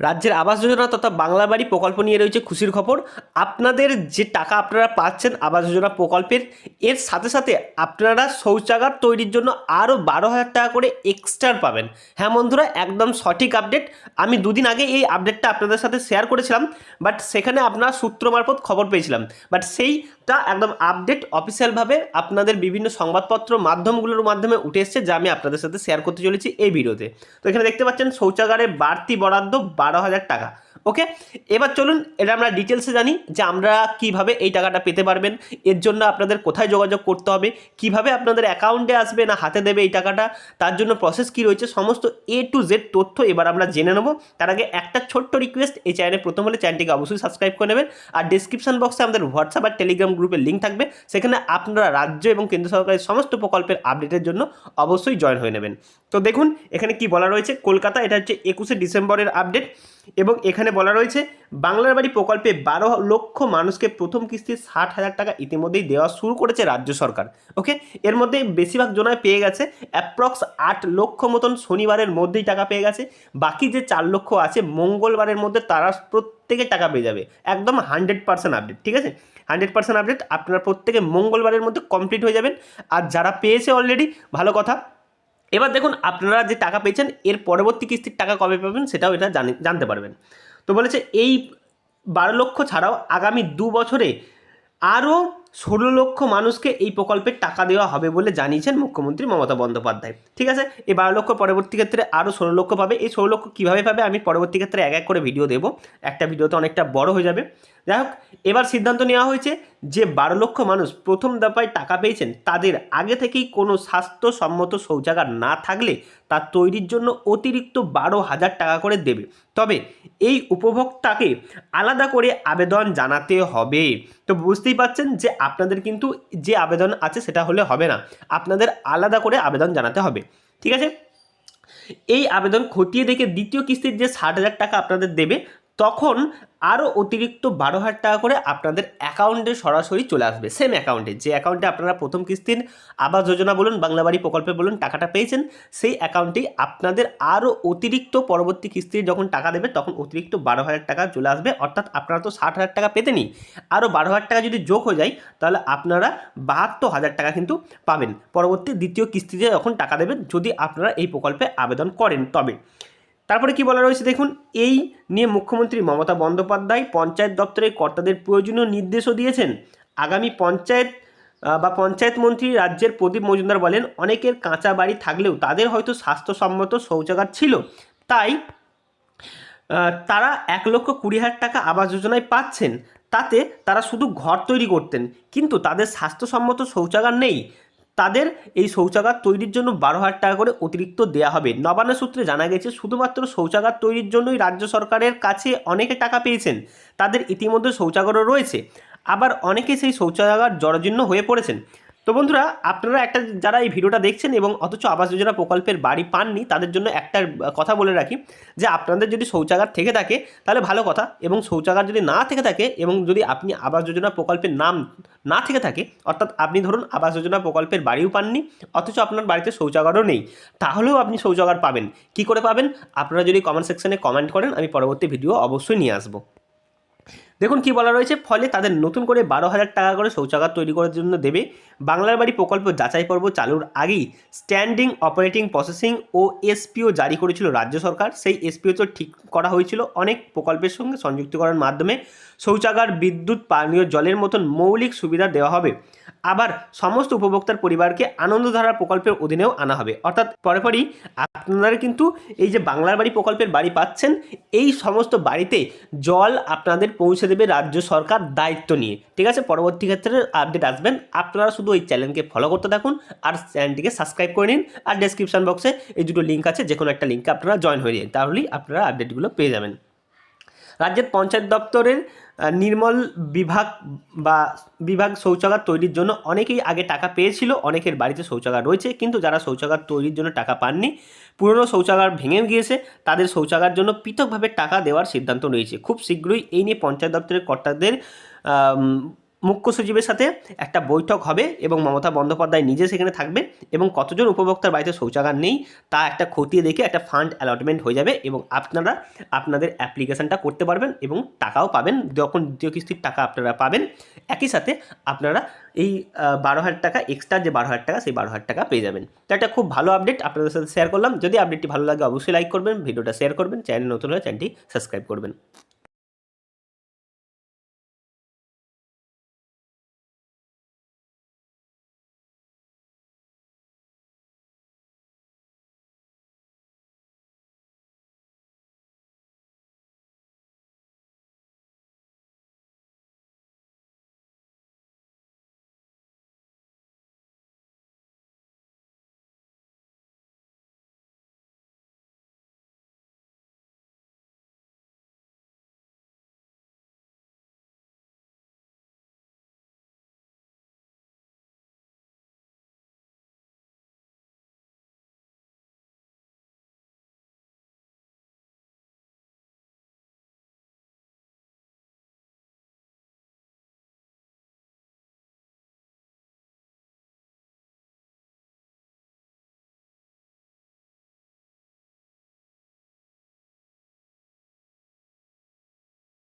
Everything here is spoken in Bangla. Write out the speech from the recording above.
রাজ্যের আবাস যোজনা তথা বাংলা বাড়ি প্রকল্প নিয়ে রয়েছে খুশির খবর। আপনাদের যে টাকা আপনারা পাচ্ছেন আবাস যোজনা প্রকল্পের, এর সাথে সাথে আপনারা শৌচাগার তৈরির জন্য আরও বারো হাজার টাকা করে এক্সট্রা পাবেন। হ্যাঁ বন্ধুরা, একদম সঠিক আপডেট আমি দুদিন আগে এই আপডেটটা আপনাদের সাথে শেয়ার করেছিলাম বাট সেখানে আপনারা সূত্র মারফত খবর পেয়েছিলাম। বাট সেইটা একদম আপডেট অফিসিয়ালভাবে আপনাদের বিভিন্ন সংবাদপত্র মাধ্যমগুলোর মাধ্যমে উঠে এসছে, যা আমি আপনাদের সাথে শেয়ার করতে চলেছি এই ভিডিওতে তো এখানে দেখতে পাচ্ছেন শৌচাগারে বাড়তি বরাদ্দ বারো হাজার টাকা। ওকে? এবার চলুন, এটা আমরা ডিটেলসে জানি যে আমরা কীভাবে এই টাকাটা পেতে পারবেন। এর জন্য আপনাদের কোথায় যোগাযোগ করতে হবে, কীভাবে আপনাদের অ্যাকাউন্টে আসবে না হাতে দেবে এই টাকাটা, তার জন্য প্রসেস কি রয়েছে, সমস্ত এ টু জেড তথ্য এবার আমরা জেনে নেব। তার আগে একটা ছোট্ট রিকোয়েস্ট এই চ্যানেলে প্রথম হলে চ্যানেলটিকে অবশ্যই সাবস্ক্রাইব করে নেবেন। আর ডিসক্রিপশন বক্সে আমাদের হোয়াটসঅ্যাপ আর টেলিগ্রাম গ্রুপের লিঙ্ক থাকবে। সেখানে আপনারা রাজ্য এবং কেন্দ্র সরকারের সমস্ত প্রকল্পের আপডেটের জন্য অবশ্যই জয়েন হয়ে নেবেন। তো দেখুন, এখানে কি বলা রয়েছে? কলকাতা, এটা হচ্ছে একুশে ডিসেম্বরের আপডেট এবং এখানে বলা রয়েছে, বাংলার বাড়ি প্রকল্পে বারো লক্ষ মানুষকে প্রথম কিস্তির ষাট হাজার টাকা ইতিমধ্যেই দেওয়া শুরু করেছে রাজ্য সরকার, ওকে? এর মধ্যে বেশিরভাগ জনায় পেয়ে গেছে, অ্যাপ্রক্স আট লক্ষ মতন শনিবারের মধ্যেই টাকা পেয়ে গেছে, বাকি যে চার লক্ষ আছে মঙ্গলবারের মধ্যে তারা প্রত্যেকে টাকা পেয়ে যাবে, একদম হান্ড্রেড পার্সেন্ট আপডেট, ঠিক আছে? হান্ড্রেড পার্সেন্ট আপডেট, আপনারা প্রত্যেকে মঙ্গলবারের মধ্যে কমপ্লিট হয়ে যাবেন, আর যারা পেয়েছে অলরেডি, ভালো কথা এবার দেখুন আপনারা যে টাকা পেয়েছেন, এর পরবর্তী কিস্তির টাকা কবে পাবেন সেটাও এটা জানি, জানতে পারবেন। তো বলেছে এই বারো লক্ষ ছাড়াও আগামী দু বছরে আরও ষোলো লক্ষ মানুষকে এই প্রকল্পের টাকা দেওয়া হবে বলে জানিয়েছেন মুখ্যমন্ত্রী মমতা বন্দ্যোপাধ্যায়। ঠিক আছে? এই বারো লক্ষ পরবর্তী ক্ষেত্রে আরও ষোলো লক্ষ পাবে। এই ষোলো লক্ষ কীভাবে পাবে আমি পরবর্তী ক্ষেত্রে এক এক করে ভিডিও দেবো। একটা ভিডিওতে অনেকটা বড় হয়ে যাবে। যাই হোক, এবার সিদ্ধান্ত নেওয়া হয়েছে যে বারো লক্ষ মানুষ প্রথম দফায় টাকা পেয়েছেন, তাদের আগে থেকেই কোনো স্বাস্থ্যসম্মত শৌচাগার না থাকলে তা তৈরির জন্য অতিরিক্ত বারো হাজার টাকা করে দেবে। তবে এই উপভোক্তাকে আলাদা করে আবেদন জানাতে হবে। তো বুঝতেই পাচ্ছেন যে আপনাদের কিন্তু যে আবেদন আছে সেটা হলে হবে না। আপনাদের আলাদা করে আবেদন জানাতে হবে। ঠিক আছে? এই আবেদন খতিয়ে দেখে দ্বিতীয় কিস্তির যে ষাট হাজার টাকা আপনাদের দেবে তখন আরও অতিরিক্ত বারো হাজার টাকা করে আপনাদের অ্যাকাউন্টে সরাসরি চলে আসবে সেম অ্যাকাউন্টে যে অ্যাকাউন্টে আপনারা প্রথম কিস্তির আবাস যোজনা বলুন, বাংলা বাড়ি প্রকল্পে বলুন, টাকাটা পেয়েছেন, সেই অ্যাকাউন্টেই আপনাদের আরও অতিরিক্ত পরবর্তী কিস্তির যখন টাকা দেবে, তখন অতিরিক্ত বারো হাজার টাকা চলে আসবে। অর্থাৎ আপনারা তো ষাট হাজার টাকা পেতেনি আরও বারো হাজার টাকা যদি যোগ হয়ে যায়, তাহলে আপনারা বাহাত্তর হাজার টাকা কিন্তু পাবেন। পরবর্তী দ্বিতীয় কিস্তিতে যখন টাকা দেবেন, যদি আপনারা এই প্রকল্পে আবেদন করেন তবে। তারপরে কি বলা রয়েছে দেখুন? এই নিয়ে মুখ্যমন্ত্রী মমতা বন্দ্যোপাধ্যায় পঞ্চায়েত দপ্তরের কর্তাদের প্রয়োজনীয় নির্দেশও দিয়েছেন। আগামী পঞ্চায়েত বা পঞ্চায়েত মন্ত্রী রাজ্যের প্রদীপ মজুমদার বলেন, অনেকের কাঁচা বাড়ি থাকলেও তাদের হয়তো স্বাস্থ্যসম্মত শৌচাগার ছিল। তাই তারা এক লক্ষ কুড়ি হাজার টাকা আবাস যোজনায় পাচ্ছেন। তাতে তারা শুধু ঘর তৈরি করতেন, কিন্তু তাদের স্বাস্থ্যসম্মত শৌচাগার নেই। তাদের এই শৌচাগার তৈরির জন্য বারো হাজার টাকা করে অতিরিক্ত দেয়া হবে। নবান্ন সূত্রে জানা গেছে, শুধুমাত্র শৌচাগার তৈরির জন্যই রাজ্য সরকারের কাছে অনেকে টাকা পেয়েছেন। তাদের ইতিমধ্যে শৌচাগারও রয়েছে। আবার অনেকে সেই শৌচাগার জরাজীর্ণ হয়ে পড়েছেন। তো বন্ধুরা, আপনারা একটা যারা এই ভিডিওটা দেখছেন এবং অথচ আবাস যোজনা প্রকল্পের বাড়ি পাননি, তাদের জন্য একটা কথা বলে রাখি যে আপনাদের যদি শৌচাগার থেকে থাকে, তাহলে ভালো কথা। এবং শৌচাগার যদি না থেকে থাকে এবং যদি আপনি আবাস যোজনা প্রকল্পের নাম না থেকে থাকে, অর্থাৎ আপনি ধরুন আবাস যোজনা প্রকল্পের বাড়িও পাননি, অথচ আপনার বাড়িতে শৌচাগারও নেই, তাহলেও আপনি শৌচাগার পাবেন। কি করে পাবেন? আপনারা যদি কমেন্ট সেকশনে কমেন্ট করেন, আমি পরবর্তী ভিডিও অবশ্যই নিয়ে আসব। দেখুন কি বলা রয়েছে, ফলে তাদের নতুন করে বারো হাজার টাকা করে শৌচাগার তৈরি করার জন্য দেবে বাংলার বাড়ি প্রকল্প যাচাই পর্ব চালুর আগেই স্ট্যান্ডিং অপারেটিং প্রসেসিং ও এসপিও জারি করেছিল রাজ্য সরকার। সেই এসপিও তো ঠিক করা হয়েছিল অনেক প্রকল্পের সঙ্গে সংযুক্তিকরণের মাধ্যমে। শৌচাগার, বিদ্যুৎ, পানীয়, জলের মতন মৌলিক সুবিধা দেওয়া হবে। আবার সমস্ত উপভোক্তার পরিবারকে আনন্দধারা প্রকল্পের অধীনেও আনা হবে। অর্থাৎ পরে পরই আপনারা কিন্তু এই যে বাংলার বাড়ি প্রকল্পের বাড়ি পাচ্ছেন, এই সমস্ত বাড়িতে জল আপনাদের পৌঁছে দেবে রাজ্য সরকার দায়িত্ব নিয়ে। ঠিক আছে? পরবর্তী ক্ষেত্রে আপডেট আসবেন। আপনারা শুধু ওই চ্যানেলকে ফলো করতে থাকুন আর চ্যানেলটিকে সাবস্ক্রাইব করে নিন আর ডেসক্রিপশন বক্সে এই দুটো লিঙ্ক আছে যে কোনো একটা লিঙ্কে আপনারা জয়েন হয়ে নিন। তাহলেই আপনারা আপডেটগুলো পেয়ে যাবেন। রাজ্যের পঞ্চায়েত দপ্তরের নির্মল বিভাগ বা বিভাগ শৌচাগার তৈরির জন্য অনেকেই আগে টাকা পেয়েছিল, অনেকের বাড়িতে শৌচাগার রয়েছে, কিন্তু যারা শৌচাগার তৈরির জন্য টাকা পাননি, পুরনো শৌচাগার ভেঙে গিয়েছে, তাদের শৌচাগার জন্য পৃথকভাবে টাকা দেওয়ার সিদ্ধান্ত রয়েছে। খুব শীঘ্রই এই নিয়ে পঞ্চায়েত দপ্তরের কর্তাদের মুখ্য সচিবের সাথে একটা বৈঠক হবে এবং মমতা বন্দ্যোপাধ্যায় নিজে সেখানে থাকবেন এবং কতজন উপভোক্তার বাড়িতে শৌচাগার নেই তা একটা খতিয়ে দেখে একটা ফান্ড অ্যালটমেন্ট হয়ে যাবে এবং আপনারা আপনাদের অ্যাপ্লিকেশনটা করতে পারবেন এবং টাকাও পাবেন। যখন দ্বিতীয় কিস্তির টাকা আপনারা পাবেন, একই সাথে আপনারা এই বারো হাজার টাকা এক্সট্রা যে বারো হাজার টাকা, সেই বারো হাজার টাকা পেয়ে যাবেন। তো একটা খুব ভালো আপডেট আপনাদের সাথে শেয়ার করলাম। যদি আপডেটটি ভালো লাগে, অবশ্যই লাইক করবেন, ভিডিওটা শেয়ার করবেন চ্যানেল নতুন হলে চ্যানেলটি সাবস্ক্রাইব করবেন।